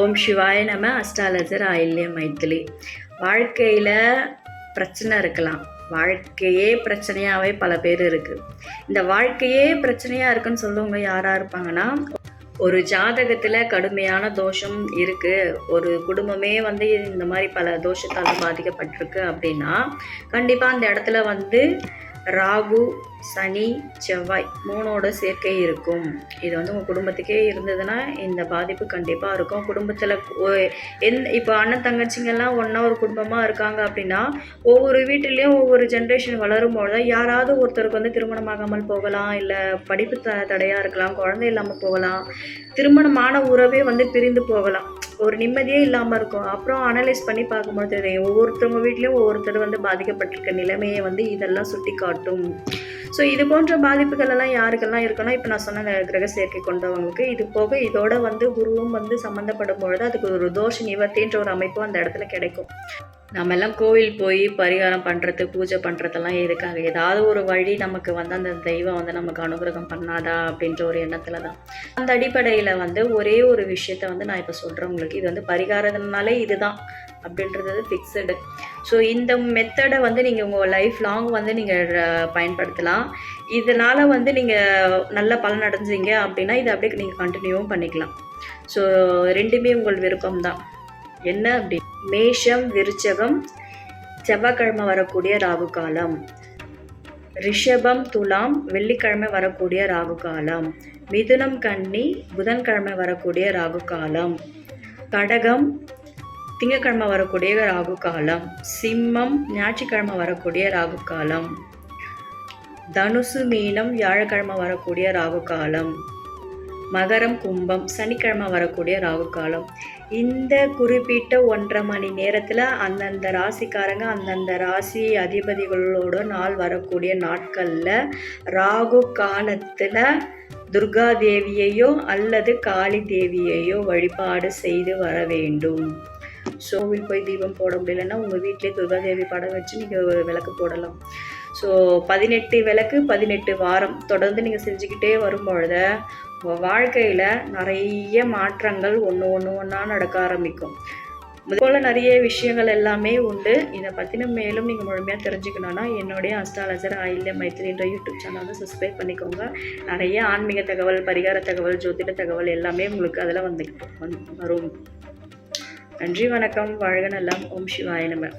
ஓம் சிவாய நம அஸ்ட்ராலஜர் ஆயில்ய மைத்திலி. வாழ்க்கையில் பிரச்சனை இருக்கலாம். வாழ்க்கையே பிரச்சனையாகவே பல பேர் இருக்குது இந்த வாழ்க்கையே பிரச்சனையாக இருக்குன்னு சொல்லுவவங்க யாராக இருப்பாங்கன்னா ஒரு ஜாதகத்தில் கடுமையான தோஷம் இருக்குது ஒரு குடும்பமே வந்து இந்த மாதிரி பல தோஷத்தால் பாதிக்கப்பட்டிருக்கு அப்படின்னா கண்டிப்பாக அந்த இடத்துல வந்து ராகு சனி செவ்வாய் மூணோட சேர்க்கை இருக்கும். இது வந்து உங்கள் குடும்பத்துக்கே இருந்ததுன்னா இந்த பாதிப்பு கண்டிப்பாக இருக்கும். குடும்பத்தில் எந் இப்போ அண்ணன் தங்கச்சிங்கெல்லாம் ஒன்றா ஒரு குடும்பமாக இருக்காங்க அப்படின்னா ஒவ்வொரு வீட்டிலையும் ஒவ்வொரு ஜென்ரேஷன் வளரும்போது யாராவது ஒருத்தருக்கு வந்து திருமணமாகாமல் போகலாம் இல்லை படிப்பு த தடையாக இருக்கலாம் குழந்தை இல்லாமல் போகலாம் திருமணமான உறவே வந்து பிரிந்து போகலாம். ஒரு நிம்மதியே இல்லாமல் இருக்கும். அப்புறம் அனலைஸ் பண்ணி பார்க்கும்போது தெரியும் ஒவ்வொருத்தவங்க வீட்லேயும் ஒவ்வொருத்தர் வந்து பாதிக்கப்பட்டிருக்க நிலைமையை வந்து இதெல்லாம் சுட்டி காட்டும் ஸோ இது போன்ற பாதிப்புகள் எல்லாம் யாருக்கெல்லாம் இருக்குன்னா இப்போ நான் சொன்ன கிரக சேர்க்கை கொண்டவங்களுக்கு இது போக இதோட வந்து குருவும் வந்து சம்மந்தப்படும் பொழுது அதுக்கு ஒரு தோஷ நிவர்த்தின்ற ஒரு அமைப்பும் அந்த இடத்துல கிடைக்கும். நம்ம எல்லாம் கோவில் போய் பரிகாரம் பண்ணுறது பூஜை பண்ணுறதெல்லாம் எதுக்காக? ஏதாவது ஒரு வழி நமக்கு வந்து அந்த தெய்வம் வந்து நமக்கு அனுகிரகம் பண்ணாதா அப்படின்ற ஒரு எண்ணத்தில் தான் அந்த அடிப்படையில் வந்து ஒரே ஒரு விஷயத்த வந்து நான் இப்போ சொல்கிறேன் உங்களுக்கு. இது வந்து பரிகாரம்னாலே இதுதான் அப்படின்றது ஃபிக்ஸடு ஸோ இந்த மெத்தடை வந்து நீங்கள் உங்கள் லைஃப் லாங் வந்து நீங்கள் பயன்படுத்தலாம். இதனால் வந்து நீங்கள் நல்ல பலன் அடைஞ்சிங்க அப்படின்னா இதை அப்படியே நீங்கள் கண்டினியூவும் பண்ணிக்கலாம். ஸோ ரெண்டுமே உங்கள் விருப்பம் தான் என்ன அப்படி? மேஷம் விருச்சகம் செவ்வாய்க்கிழமை வரக்கூடிய ராகு காலம். ரிஷபம் துலாம் வெள்ளிக்கிழமை வரக்கூடிய ராகு காலம். மிதுனம் கன்னி புதன்கிழமை வரக்கூடிய ராகு காலம். கடகம் திங்கக்கிழமை வரக்கூடிய ராகு காலம். சிம்மம் ஞாயிற்றுக்கிழமை வரக்கூடிய ராகு காலம். தனுசு மீனம் வியாழக்கிழமை வரக்கூடிய ராகு காலம். மகரம் கும்பம் சனிக்கிழமை வரக்கூடிய ராகு காலம் இந்த குறிப்பிட்ட ஒன்றரை மணி நேரத்தில் அந்தந்த ராசிக்காரங்க அந்தந்த ராசி அதிபதிகளோட நாள் வரக்கூடிய நாட்களில் ராகு காலத்தில் துர்கா தேவியையோ அல்லது காளி தேவியையோ வழிபாடு செய்து வர வேண்டும். ஷோவில் போய் தீபம் போட முடியலன்னா உங்கள் வீட்டிலே துர்காதேவி படம் வச்சு நீங்கள் விளக்கு போடலாம். ஸோ பதினெட்டு விளக்கு பதினெட்டு வாரம் தொடர்ந்து நீங்கள் செஞ்சுக்கிட்டே வரும்பொழுது உங்கள் வாழ்க்கையில் நிறைய மாற்றங்கள் ஒன்று ஒன்று ஒன்றா நடக்க ஆரம்பிக்கும். போல் நிறைய விஷயங்கள் எல்லாமே உண்டு. இதை பற்றின மேலும் நீங்கள் முழுமையாக தெரிஞ்சுக்கணுன்னா என்னுடைய அஸ்ட்ராலஜர் ஆயில்ய மைத்திரின்ற யூடியூப் சேனல் வந்து சப்ஸ்கிரைப் பண்ணிக்கோங்க. நிறைய ஆன்மீக தகவல் பரிகார தகவல் ஜோதிட தகவல் எல்லாமே உங்களுக்கு அதில் வந்து வரும். நன்றி வணக்கம் வாழ்க நலம் ஓம் சிவாய நம.